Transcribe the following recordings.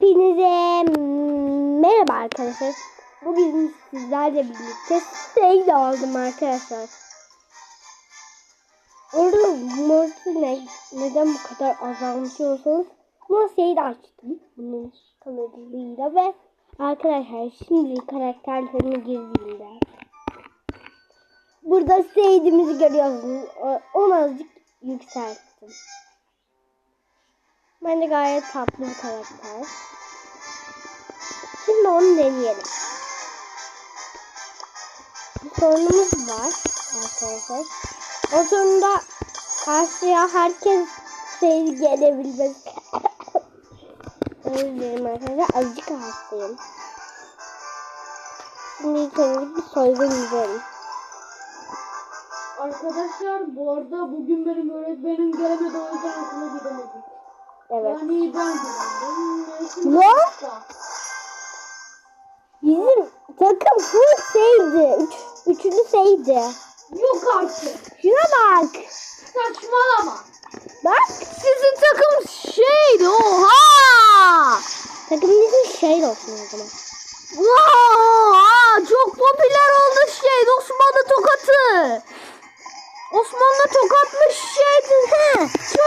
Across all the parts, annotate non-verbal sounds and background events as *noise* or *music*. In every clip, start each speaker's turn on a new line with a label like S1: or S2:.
S1: Hepinize merhaba arkadaşlar. Bugün sizlerle birlikte sale aldım arkadaşlar. Orada mortu ne, neden bu kadar azalmış olsanız bu sale açtım. Bunun kanalıyla ve arkadaşlar şimdi karakterlerine girdiğimde burada sale'imizi görüyorsunuz. Onu azıcık yükselttim. Bence gayet tatlı bir karakter. Şimdi onu deneyelim. Bir sorunumuz var arkadaşlar. O sorunda karşıya herkes seyir gelebilmez. Özür dilerim arkadaşlar. Azıcık hastayım. Şimdi ilk önce bir soygun izleyelim.
S2: Arkadaşlar bu arada bugün benim öğretmenim gelemedi o yüzden okula gidemedim.
S1: Evet.
S2: Yani ben
S1: Ne? Bizim takım full seydi. Üç, üçüncü seydi.
S2: Yok artık.
S1: Şuna bak.
S2: Saçmalama.
S1: Bak.
S2: Sizin takım şeydi oha.
S1: Takımın ismi şey olsun o zaman.
S2: Oha çok popüler oldu şey Osmanlı tokatı. Osmanlı tokatmış şeydi. He.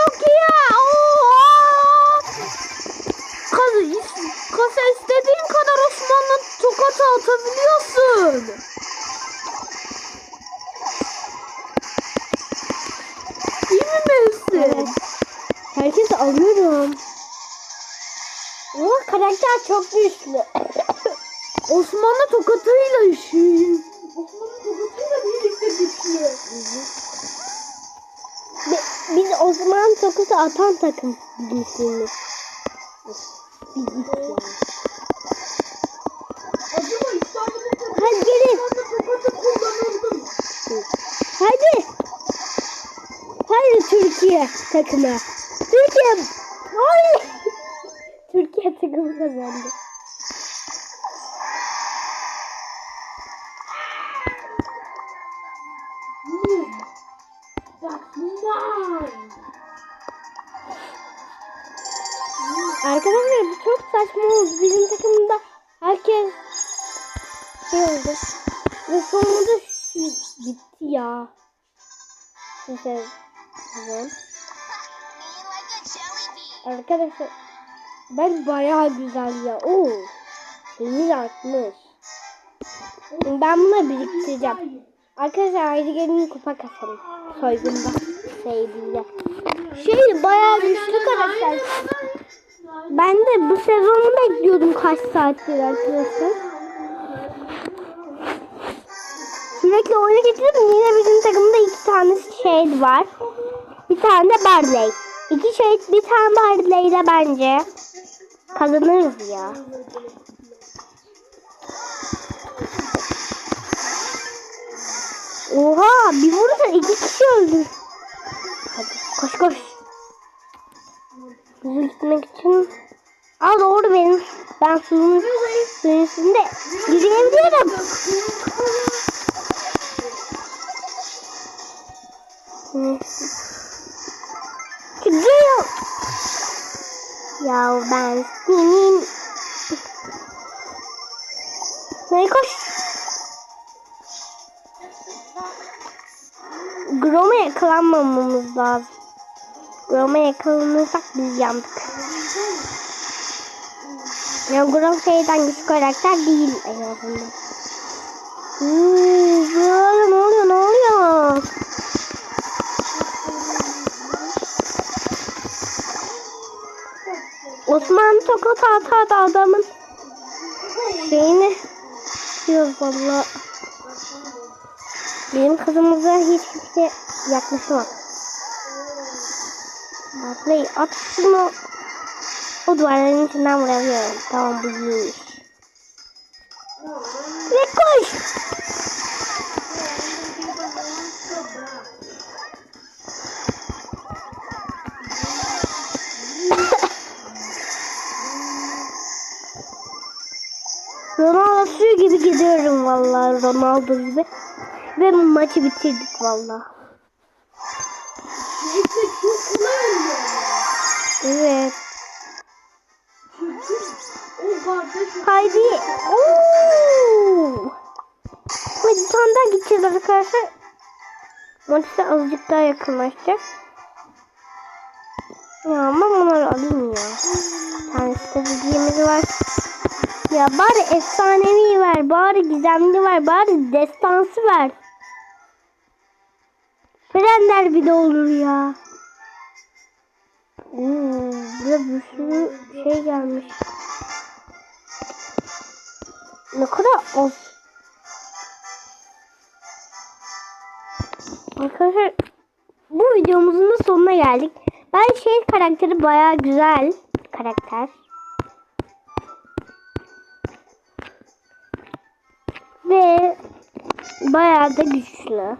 S1: Alıyorum. Ama karakter çok güçlü. *laughs*
S2: Osmanlı tokatıyla şey. Osmanlı tokatıyla birlikte güçlü.
S1: Bi- Biz Osman Tokat'ı atan takım bizim ismimiz. Bir git ya.
S2: Acaba İstanbul'un tokatı
S1: Hadi gelin.
S2: Tokatı?
S1: Hadi. Hadi Türkiye takımı. Türkiye. Hayır. Türkiye takımı kazandı. Arkadaşlar bu çok saçma oldu. Bizim takımda herkes şey oldu. Ve sonunda bitti ya. Neyse. Güzel. Arkadaşlar ben bayağı güzel ya. Oo. Temiz artmış. Ben bunu biriktireceğim. Arkadaşlar haydi gelin kupa kasalım. Soygunda. Sevdiğinde. Şey bayağı güçlü karakter. Ben de bu sezonu bekliyordum kaç saattir arkadaşlar. Sürekli oyuna getirdim. Yine bizim takımda iki tane şey var. Bir tane Barley. İki şey, bir tane Barley ile bence kazanırız ya. Oha bir vurursa iki kişi öldü. Hadi koş koş. Hızlı gitmek için. Aa doğru benim. Ben suyun, suyun üstünde yürüyebiliyorum. Neyse. Ya ben senin... Nereye koş? Grom'a yakalanmamamız lazım. Grom'a yakalanırsak biz yandık. Ya Grom şeyden güçlü karakter değil en azından. Hmm, böyle ne Osman tokat atardı adamın şeyini diyor valla. Benim kızımıza hiç kimse yaklaşamaz. Atlayı at şunu. O duvarların içinden vuramıyorum. Tamam bu iyiymiş. Ve koş. Gidiyorum vallahi Ronaldo gibi. Ve maçı bitirdik vallahi.
S2: İşte.
S1: Evet. Haydi. Oo. Hadi tane daha gideceğiz arkadaşlar. Mortis'e azıcık daha yakınlaşacak. Ya ama bunları alayım ya. Bir tane stratejimiz var. Ya bari efsanevi ver, bari gizemli ver, bari destansı ver. Frender bir de olur ya. Hmm, burada bir sürü şey gelmiş. Ne kadar az. Arkadaşlar bu videomuzun da sonuna geldik. Ben şey karakteri baya güzel karakter. Ve bayağı da güçlü.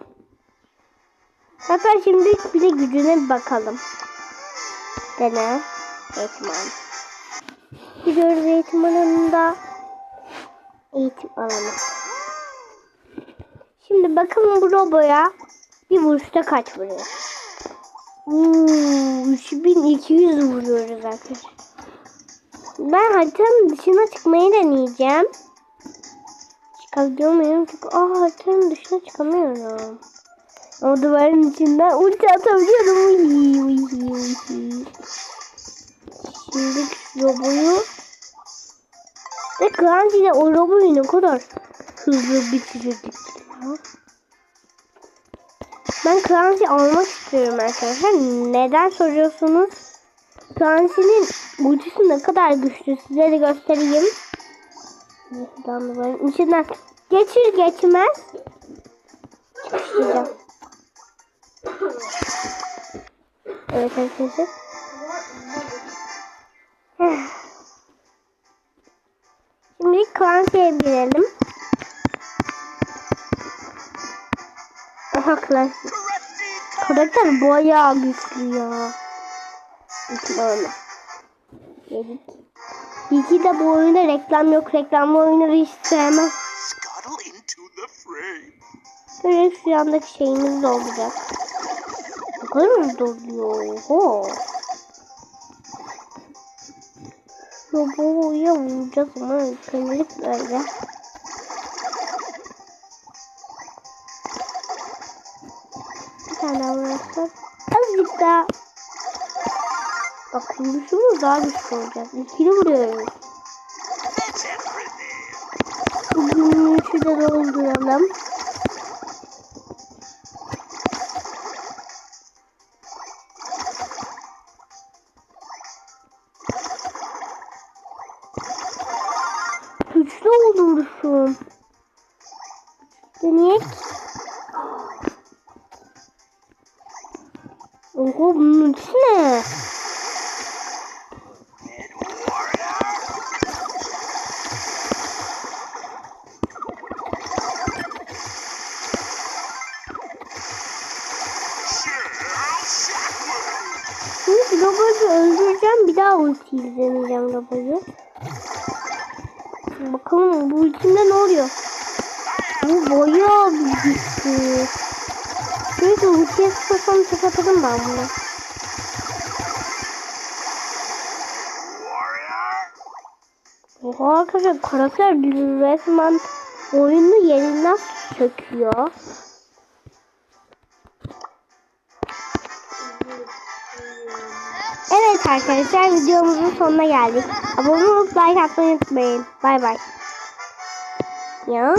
S1: Hatta şimdi bir de gücüne bakalım. Dene. Eğitim alanı. Gidiyoruz eğitim alanında. Eğitim alanı. Şimdi bakalım bu roboya bir vuruşta kaç vuruyor. Uuu 3200 vuruyoruz arkadaşlar. Ben haritanın dışına çıkmayı deneyeceğim. Çıkabiliyor muyum? Çünkü aa haritanın dışına çıkamıyorum. O duvarın içinden ulti atabiliyorum. Şimdi roboyu ve Clancy'de o roboyu ne kadar hızlı bitirdik. Ben Clancy almak istiyorum arkadaşlar. Neden soruyorsunuz? Clancy'nin ultisi ne kadar güçlü size de göstereyim. Duvarın içinden geçir geçmez çıkışlayacağım. Evet arkadaşlar. Şimdi Clancy'ye binelim. Aha Clancy. Karakter bayağı güçlü ya. Böyle. Yedik. İyi ki de bu oyunda reklam yok. Reklamlı oyunları hiç sevmem. Böyle şu andaki şeyimiz de olacak. Ne kadar hızlı doluyor. Oho. Roboya vuracağız ama şimdilik böyle. Bir tane daha vurarsak. Azıcık daha. Bak vuruşumuz daha güçlü olacak. İkili vuruyoruz. Bugün şu da dolduralım. Güçlü oldu Bakalım bu ultimde ne oluyor? Bu bayağı bir güçlü. Neyse ultiye sıkırsam çıkartırım ben bunu. Oha arkadaşlar karakter resmen oyunu yerinden söküyor. Evet arkadaşlar videomuzun sonuna geldik. Abone olup like atmayı unutmayın. Bay bay. Ya.